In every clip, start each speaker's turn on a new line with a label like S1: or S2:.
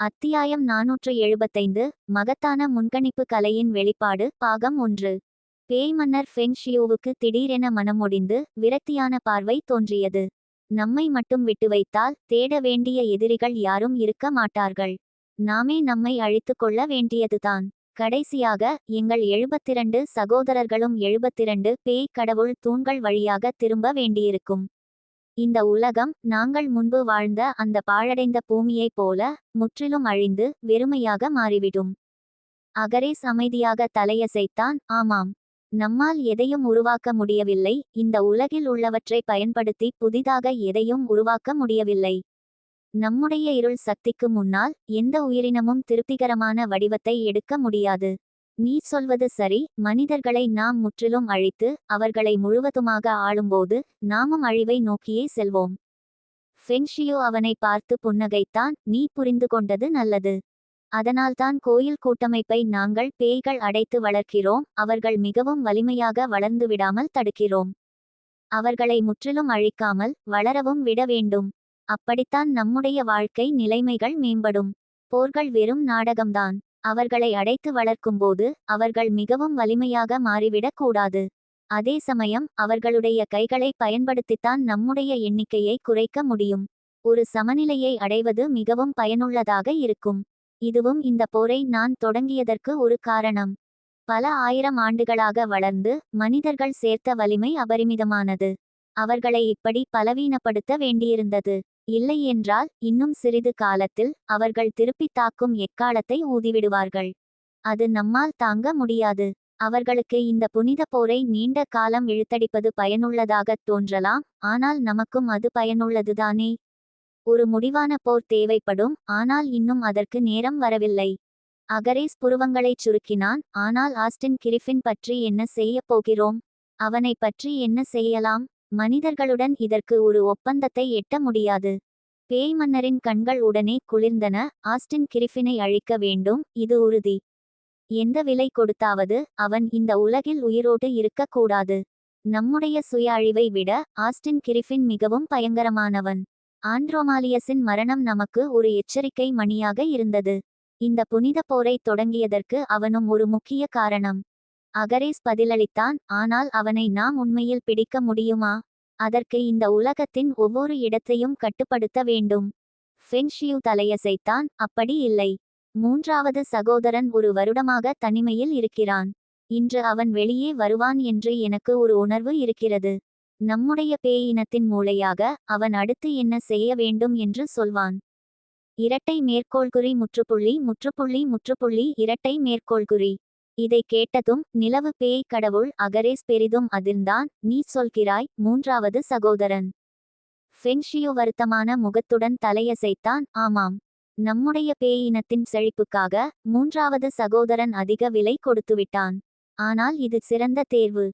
S1: அத்தியாயம் நாநூற்று எழுபத்தைந்து மகத்தான முன்கணிப்பு கலையின் வெளிப்பாடு பாகம் ஒன்று. பேய் மன்னர் ஃபெங் திடீரென மனமொடிந்து விரக்தியான பார்வை தோன்றியது. நம்மை மட்டும் விட்டு வைத்தால் தேட வேண்டிய எதிரிகள் யாரும் இருக்க மாட்டார்கள். நாமே நம்மை அழித்துக் கொள்ள வேண்டியதுதான். கடைசியாக எங்கள் எழுபத்திரண்டு சகோதரர்களும் எழுபத்திரண்டு பேய் கடவுள் தூண்கள் வழியாக திரும்ப வேண்டியிருக்கும். இந்த உலகம் நாங்கள் முன்பு வாழ்ந்த அந்த பாழடைந்த பூமியைப் போல முற்றிலும் அழிந்து வெறுமையாக மாறிவிடும். அகரே அமைதியாக தலையசைத்தான் ஆமாம் நம்மால் எதையும் உருவாக்க முடியவில்லை. இந்த உலகில் உள்ளவற்றை பயன்படுத்தி புதிதாக எதையும் உருவாக்க முடியவில்லை. நம்முடைய இருள் சக்திக்கு முன்னால் எந்த உயிரினமும் திருப்திகரமான வடிவத்தை எடுக்க முடியாது. நீ சொல்வது சரி மனிதர்களை நாம் முற்றிலும் அழித்து அவர்களை முழுவதுமாக ஆளும்போது நாமும் அழிவை நோக்கியே செல்வோம். ஃபெங்ஷியோ அவனை பார்த்து புன்னகைத்தான் நீ புரிந்து கொண்டது நல்லது. அதனால்தான் கோயில் கூட்டமைப்பை நாங்கள் பேய்கள் அடைத்து வளர்க்கிறோம் அவர்கள் மிகவும் வலிமையாக வளர்ந்து விடாமல் தடுக்கிறோம். அவர்களை முற்றிலும் அழிக்காமல் வளரவும் விட வேண்டும். அப்படித்தான் நம்முடைய வாழ்க்கை நிலைமைகள் மேம்படும். போர்கள் வெறும் நாடகம்தான். அவர்களை அடைத்து வளர்க்கும்போது அவர்கள் மிகவும் வலிமையாக மாறிவிடக் கூடாது. அதே சமயம் அவர்களுடைய கைகளை பயன்படுத்தித்தான் நம்முடைய எண்ணிக்கையை குறைக்க முடியும். ஒரு சமநிலையை அடைவது மிகவும் பயனுள்ளதாக இருக்கும். இதுவும் இந்த போரை நான் தொடங்கியதற்கு ஒரு காரணம். பல ஆயிரம் ஆண்டுகளாக வளர்ந்து மனிதர்கள் சேர்த்த வலிமை அபரிமிதமானது. அவர்களை இப்படி பலவீனப்படுத்த வேண்டியிருந்தது. இல்லை என்றால் இன்னும் சிறிது காலத்தில் அவர்கள் திருப்பித் தாக்கும் எக்காலத்தை ஊதிவிடுவார்கள். அது நம்மால் தாங்க முடியாது. அவர்களுக்கு இந்த புனித போரை நீண்ட காலம் இழுத்தடிப்பது பயனுள்ளதாகத் தோன்றலாம் ஆனால் நமக்கும் அது பயனுள்ளதுதானே? ஒரு முடிவான போர் தேவைப்படும் ஆனால் இன்னும் அதற்கு நேரம் வரவில்லை. அகரேஸ் புருவங்களைச் சுருக்கினான் ஆனால் ஆஸ்டின் கிரிஃபின் பற்றி என்ன செய்யப் போகிறோம்? அவனை பற்றி என்ன செய்யலாம்? மனிதர்களுடன் இதற்கு ஒரு ஒப்பந்தத்தை எட்ட முடியாது. பேய் மன்னரின் கண்கள் உடனே குளிர்ந்தன. ஆஸ்டின் கிரிஃபினை அழிக்க வேண்டும். இது உறுதி. எந்த விலை கொடுத்தாவது அவன் இந்த உலகில் உயிரோடு இருக்கக்கூடாது. நம்முடைய சுய அழிவை விட ஆஸ்டின் கிரிஃபின் மிகவும் பயங்கரமானவன். ஆண்ட்ரோமாலியஸின் மரணம் நமக்கு ஒரு எச்சரிக்கை மணியாக இருந்தது. இந்த புனித போரை தொடங்கியதற்கு அவனும் ஒரு முக்கிய காரணம். அகரேஸ் பதிலளித்தான் ஆனால் அவனை நாம் உண்மையில் பிடிக்க முடியுமா? அதற்கு இந்த உலகத்தின் ஒவ்வொரு இடத்தையும் கட்டுப்படுத்த வேண்டும். ஃபெங்ஷியூ தலையசைத்தான் அப்படி இல்லை. மூன்றாவது சகோதரன் ஒரு வருடமாக தனிமையில் இருக்கிறான். இன்று அவன் வெளியே வருவான் என்று எனக்கு ஒரு உணர்வு இருக்கிறது. நம்முடைய பேயினத்தின் மூளையாக அவன் அடுத்து என்ன செய்ய வேண்டும் என்று சொல்வான். இரட்டை மேற்கோள்குறி முற்றுப்புள்ளி முற்றுப்புள்ளி முற்றுப்புள்ளி இரட்டை மேற்கோள்குறி. இதை கேட்டதும் நிலவு பேய் கடவுள் அகரேஸ் பெரிதும் அதிர்ந்தான். நீ சொல்கிறாய் மூன்றாவது சகோதரன் ஃபெங்ஷியோ வருத்தமான முகத்துடன் தலையசைத்தான். ஆமாம். நம்முடைய பேய் இனத்தின் செழிப்புக்காக மூன்றாவது சகோதரன் அதிக விலை கொடுத்துவிட்டான். ஆனால் இது சிறந்த தேர்வு.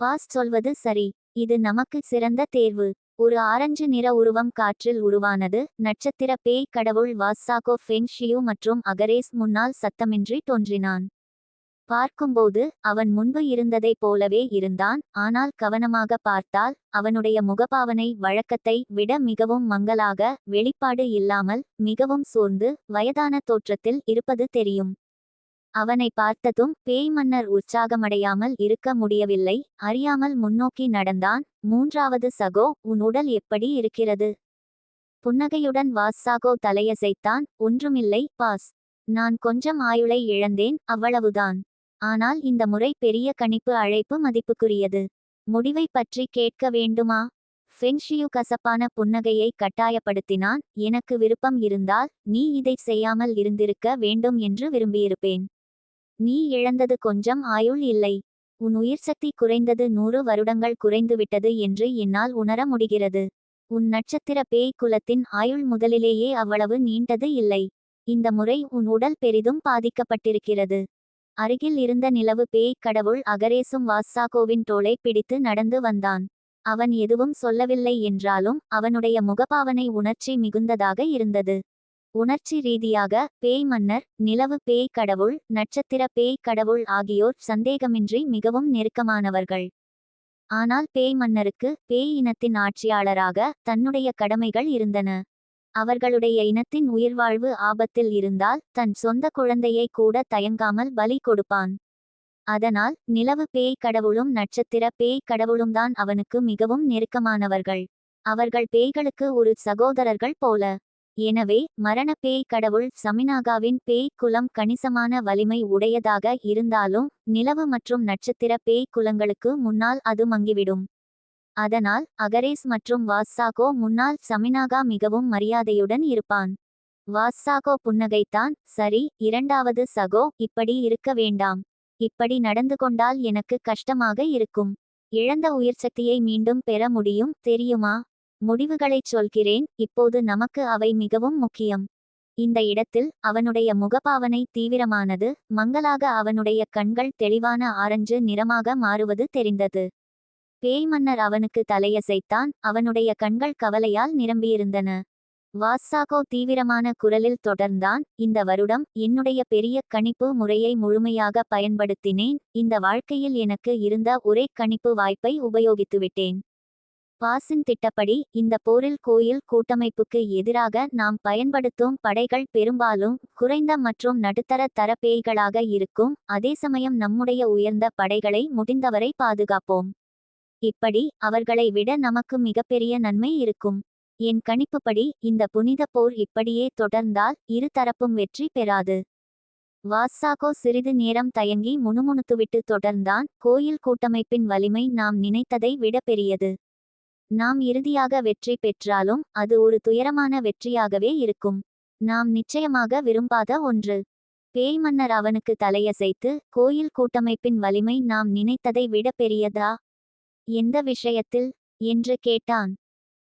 S1: பாஸ் சொல்வது சரி. இது நமக்கு சிறந்த தேர்வு. ஒரு ஆரஞ்சு நிற உருவம் காற்றில் உருவானது. நட்சத்திர பேய் கடவுள் வாசாகோ ஃபெங்ஷியு மற்றும் அகரேஸ் முன்னால் சத்தமின்றி தோன்றினான். பார்க்கும்போது அவன் முன்பு இருந்ததைப் போலவே இருந்தான். ஆனால் கவனமாக பார்த்தால் அவனுடைய முகபாவனை வழக்கத்தை விட மிகவும் மங்கலாக வெளிப்பாடு இல்லாமல் மிகவும் சோர்ந்து வயதான தோற்றத்தில் இருப்பது தெரியும். அவனை பார்த்ததும் பேய் மன்னர் உற்சாகமடையாமல் இருக்க முடியவில்லை. அறியாமல் முன்னோக்கி நடந்தான். மூன்றாவது சகோ உன் உடல் எப்படி இருக்கிறது? புன்னகையுடன் வாசாகோ தலையசைத்தான். ஒன்றுமில்லை பாஸ். நான் கொஞ்சம் ஆயுளை இழந்தேன். அவ்வளவுதான். ஆனால் இந்த முறை பெரிய கணிப்பு அழைப்பு மதிப்புக்குரியது. முடிவை பற்றி கேட்க வேண்டுமா? ஃபெங்ஷியு கசப்பான புன்னகையை கட்டாயப்படுத்தினான். எனக்கு விருப்பம் இருந்தால் நீ இதை செய்யாமல் இருந்திருக்க வேண்டும் என்று விரும்பியிருப்பேன். நீ இழந்தது கொஞ்சம் ஆயுள் இல்லை. உன் உயிர்சக்தி குறைந்தது நூறு வருடங்கள் குறைந்துவிட்டது என்று என்னால் உணர முடிகிறது. உன் நட்சத்திர பேய் குலத்தின் ஆயுள் முதலிலேயே அவ்வளவு நீண்டது இல்லை. இந்த முறை உன் உடல் பெரிதும் பாதிக்கப்பட்டிருக்கிறது. அருகில் இருந்த நிலவு பேய் கடவுள் அகரேசும் வாசாகோவின் தோளை பிடித்து நடந்து வந்தான். அவன் எதுவும் சொல்லவில்லை என்றாலும் அவனுடைய முகபாவனை உணர்ச்சி மிகுந்ததாக இருந்தது. உணர்ச்சி ரீதியாக பேய் மன்னர் நிலவு பேய் கடவுள் நட்சத்திர பேய் கடவுள் ஆகியோர் சந்தேகமின்றி மிகவும் நெருக்கமானவர்கள். ஆனால் பேய் மன்னருக்கு பேய் இனத்தின் ஆட்சியாளராக தன்னுடைய கடமைகள் இருந்தன. அவர்களுடைய இனத்தின் உயிர்வாழ்வு ஆபத்தில் இருந்தால் தன் சொந்த குழந்தையை கூட தயங்காமல் பலி கொடுப்பான். அதனால் நிலவு பேய் கடவுளும் நட்சத்திர பேய் கடவுளும்தான் அவனுக்கு மிகவும் நெருக்கமானவர்கள். அவர்கள் பேய்களுக்கு ஒரு சகோதரர்கள் போல. எனவே மரண பேய் கடவுள் சமினாகாவின் பேய் குலம் கணிசமான வலிமை உடையதாக இருந்தாலும் நிலவு மற்றும் நட்சத்திர பேய் குலங்களுக்கு முன்னால் அது மங்கிவிடும். அதனால் அகரேஸ் மற்றும் வாஸ்ஸாகோ முன்னால் சமினாகா மிகவும் மரியாதையுடன் இருப்பான். வாஸ்ஸாகோ புன்னகைத்தான் சரி இரண்டாவது சகோ இப்படி இருக்க வேண்டாம். இப்படி நடந்து கொண்டால் எனக்கு கஷ்டமாக இருக்கும். இழந்த உயிர்சக்தியை மீண்டும் பெற முடியும் தெரியுமா? முடிவுகளைச் சொல்கிறேன் இப்போது நமக்கு அவை மிகவும் முக்கியம். இந்த இடத்தில் அவனுடைய முகபாவனை தீவிரமானது மங்கலாக அவனுடைய கண்கள் தெளிவான ஆரஞ்சு நிறமாக மாறுவது தெரிந்தது. பேய் மன்னர் அவனுக்கு தலையசைத்தான் அவனுடைய கண்கள் கவலையால் நிரம்பியிருந்தன. வாசாகோ தீவிரமான குரலில் தொடர்ந்தான் இந்த வருடம் என்னுடைய பெரிய கணிப்பு முறையை முழுமையாக பயன்படுத்தினேன். இந்த வாழ்க்கையில் எனக்கு இருந்த ஒரே கணிப்பு வாய்ப்பை உபயோகித்துவிட்டேன். பாசின் திட்டப்படி இந்த போரில் கோயில் கூட்டமைப்புக்கு எதிராக நாம் பயன்படுத்தும் படைகள் பெரும்பாலும் குறைந்த மற்றும் நடுத்தர தர பேய்களாக இருக்கும். அதே சமயம் நம்முடைய உயர்ந்த படைகளை முடிந்தவரை பாதுகாப்போம். இப்படி அவர்களை விட நமக்கு மிகப்பெரிய நன்மை இருக்கும். என் கணிப்புப்படி இந்த புனித போர் இப்படியே தொடர்ந்தால் இரு தரப்பும் வெற்றி பெறாது. வாசாகோ சிறிது நேரம் தயங்கி முணுமுணுத்துவிட்டு தொடர்ந்தான். கோயில் கூட்டமைப்பின் வலிமை நாம் நினைத்ததை விட பெரியது. நாம் இறுதியாக வெற்றி பெற்றாலும் அது ஒரு துயரமான வெற்றியாகவே இருக்கும். நாம் நிச்சயமாக விரும்பாத ஒன்று. பேய் மன்னர் அவனுக்கு தலையசைத்து கோயில் கூட்டமைப்பின் வலிமை நாம் நினைத்ததை விட பெரியதா? எந்த விஷயத்தில்? என்று கேட்டான்.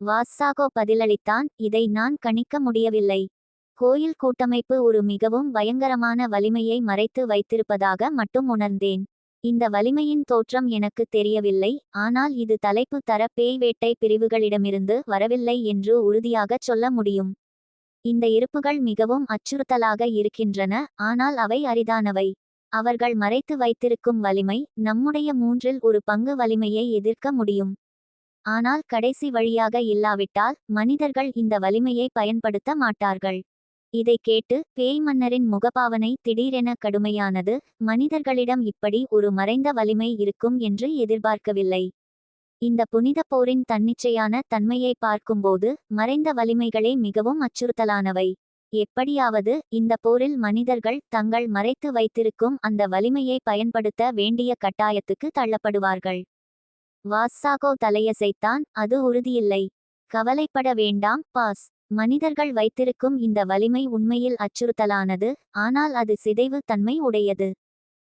S1: வாசாகோ பதிலளித்தான் இதை நான் கணிக்க முடியவில்லை. கோயில் கூட்டமைப்பு ஒரு மிகவும் பயங்கரமான வலிமையை மறைத்து வைத்திருப்பதாக மட்டும் உணர்ந்தேன். இந்த வலிமையின் தோற்றம் எனக்கு தெரியவில்லை ஆனால் இது தலைப்பு தர பேய் வேட்டை பிரிவுகளிடமிருந்து வரவில்லை என்று உறுதியாகச் சொல்ல முடியும். இந்த இருப்புகள் மிகவும் அச்சுறுத்தலாக இருக்கின்றன ஆனால் அவை அரிதானவை. அவர்கள் மறைத்து வைத்திருக்கும் வலிமை நம்முடைய மூன்றில் ஒரு பங்கு வலிமையை எதிர்க்க முடியும். ஆனால் கடைசி வழியாக இல்லாவிட்டால் மனிதர்கள் இந்த வலிமையை பயன்படுத்த மாட்டார்கள். இதை கேட்டு பேய் மன்னரின் முகபாவனை திடீரென கடுமையானது மனிதர்களிடம் இப்படி ஒரு மறைந்த வலிமை இருக்கும் என்று எதிர்பார்க்கவில்லை. இந்த புனித போரின் தன்னிச்சையான தன்மையை பார்க்கும்போது மறைந்த வலிமைகளே மிகவும் அச்சுறுத்தலானவை. எப்படியாவது இந்த போரில் மனிதர்கள் தங்கள் மறைத்து வைத்திருக்கும் அந்த வலிமையை பயன்படுத்த வேண்டிய கட்டாயத்துக்கு தள்ளப்படுவார்கள். வாசாகோ தலையசைத்தான் அது உறுதியில்லை. கவலைப்பட வேண்டாம் பாஸ். மனிதர்கள் வைத்திருக்கும் இந்த வலிமை உண்மையில் அச்சுறுத்தலானது ஆனால் அது சிதைவு தன்மை உடையது.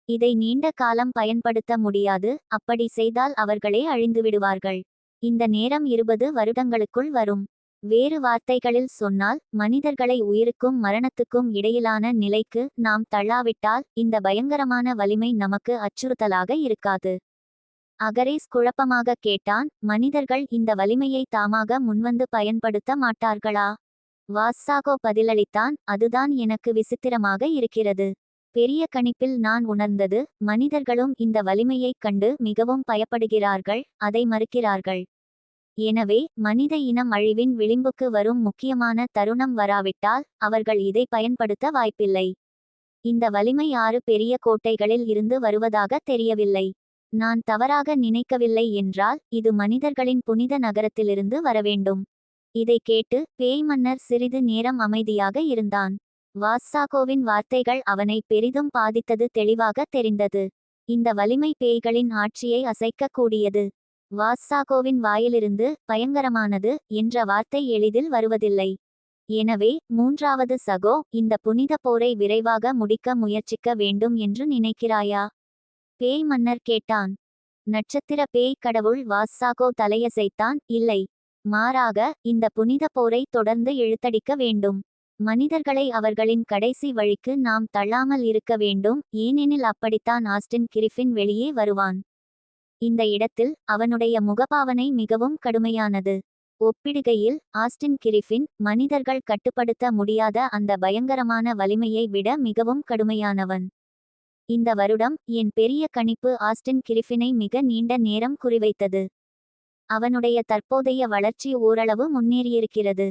S1: இதை நீண்ட காலம் பயன்படுத்த முடியாது அப்படி செய்தால் அவர்களே அழிந்துவிடுவார்கள். இந்த நேரம் இருபது வருடங்களுக்குள் வரும். வேறு வார்த்தைகளில் சொன்னால் மனிதர்களை உயிருக்கும் மரணத்துக்கும் இடையிலான நிலைக்கு நாம் தள்ளாவிட்டால் இந்த பயங்கரமான வலிமை நமக்கு அச்சுறுத்தலாக இருக்காது. அகரேஸ் குழப்பமாக கேட்டான் மனிதர்கள் இந்த வலிமையை தாமாக முன்வந்து பயன்படுத்த மாட்டார்களா? வாசாகோ பதிலளித்தான் அதுதான் எனக்கு விசித்திரமாக இருக்கிறது. பெரிய கணிப்பில் நான் உணர்ந்தது மனிதர்களும் இந்த வலிமையைக் கண்டு மிகவும் பயப்படுகிறார்கள் அதை மறுக்கிறார்கள். எனவே மனித இனம் அழிவின் விளிம்புக்கு வரும் முக்கியமான தருணம் வராவிட்டால் அவர்கள் இதை பயன்படுத்த வாய்ப்பில்லை. இந்த வலிமை ஆறு பெரிய கோட்டைகளில் இருந்து வருவதாக தெரியவில்லை. நான் தவறாக நினைக்கவில்லை என்றால் இது மனிதர்களின் புனித நகரத்திலிருந்து வரவேண்டும். இதை கேட்டு பேய் மன்னர் சிறிது நேரம் அமைதியாக இருந்தான். வாசாகோவின் வார்த்தைகள் அவனை பெரிதும் பாதித்தது தெளிவாக தெரிந்தது. இந்த வலிமை பேய்களின் ஆட்சியை அசைக்கக்கூடியது. வாஸ்சாகோவின் வாயிலிருந்து பயங்கரமானது என்ற வார்த்தை எளிதில் வருவதில்லை. எனவே மூன்றாவது சகோ இந்த புனித போரை விரைவாக முடிக்க முயற்சிக்க வேண்டும் என்று நினைக்கிறாயா? பேய் மன்னர் கேட்டான். நட்சத்திர பேய் கடவுள் வாசாகோ தலையசைத்தான் இல்லை. மாறாக இந்த புனித போரை தொடர்ந்து இழுத்தடிக்க வேண்டும். மனிதர்களை அவர்களின் கடைசி வழிக்கு நாம் தள்ளாமல் இருக்க வேண்டும் ஏனெனில் அப்படித்தான் ஆஸ்டின் கிரிஃபின் வெளியே வருவான். இந்த இடத்தில் அவனுடைய முகபாவனை மிகவும் கடுமையானது. ஒப்பிடுகையில் ஆஸ்டின் கிரிஃபின் மனிதர்கள் கட்டுப்படுத்த முடியாத அந்த பயங்கரமான வலிமையை விட மிகவும் கடுமையானவன். இந்த வருடம் என் பெரிய கணிப்பு ஆஸ்டின் கிரிஃபினை மிக நீண்ட நேரம் குறிவைத்தது. அவனுடைய தற்போதைய வளர்ச்சி ஓரளவு முன்னேறியிருக்கிறது.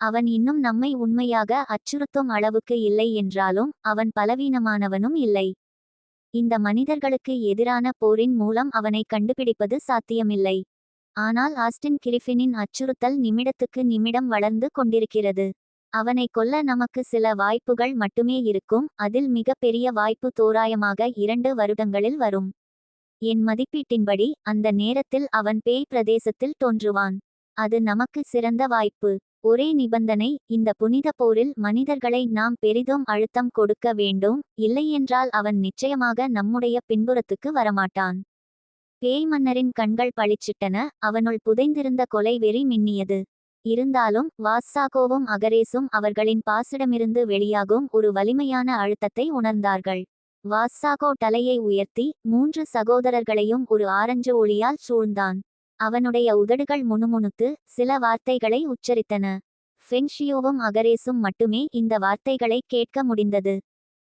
S1: அவன் இன்னும் நம்மை உண்மையாக அச்சுறுத்தும் அளவுக்கு இல்லை என்றாலும் அவன் பலவீனமானவனும் இல்லை. இந்த மனிதர்களுக்கு எதிரான போரின் மூலம் அவனை கண்டுபிடிப்பது சாத்தியமில்லை. ஆனால் ஆஸ்டின் கிரிஃபினின் அச்சுறுத்தல் நிமிடத்துக்கு நிமிடம் வளர்ந்து கொண்டிருக்கிறது. அவனை கொல்ல நமக்கு சில வாய்ப்புகள் மட்டுமே இருக்கும். அதில் மிகப்பெரிய வாய்ப்பு தோராயமாக இரண்டு வருடங்களில் வரும். என் மதிப்பீட்டின்படி அந்த நேரத்தில் அவன் பேய் பிரதேசத்தில் தோன்றுவான். அது நமக்கு சிறந்த வாய்ப்பு. ஒரே நிபந்தனை இந்த புனித போரில் மனிதர்களை நாம் பெரிதும் அழுத்தம் கொடுக்க வேண்டும் இல்லையென்றால் அவன் நிச்சயமாக நம்முடைய பின்புறத்துக்கு வரமாட்டான். பேய் மன்னரின் கண்கள் பளிச்சிட்டன அவனுள் புதைந்திருந்த கொலை வெறி மின்னியது. இருந்தாலும் வாசாகோவும் அகரேசும் அவர்களின் பாசிடமிருந்து வெளியாகும் ஒரு வலிமையான அழுத்தத்தை உணர்ந்தார்கள். வாசாகோ தலையை உயர்த்தி மூன்று சகோதரர்களையும் ஒரு ஆரஞ்சு ஒளியால் சூழ்ந்தான். அவனுடைய உதடுகள் முணுமுணுத்து சில வார்த்தைகளை உச்சரித்தன. ஃபெங்ஷியோவும் அகரேசும் மட்டுமே இந்த வார்த்தைகளை கேட்க முடிந்தது.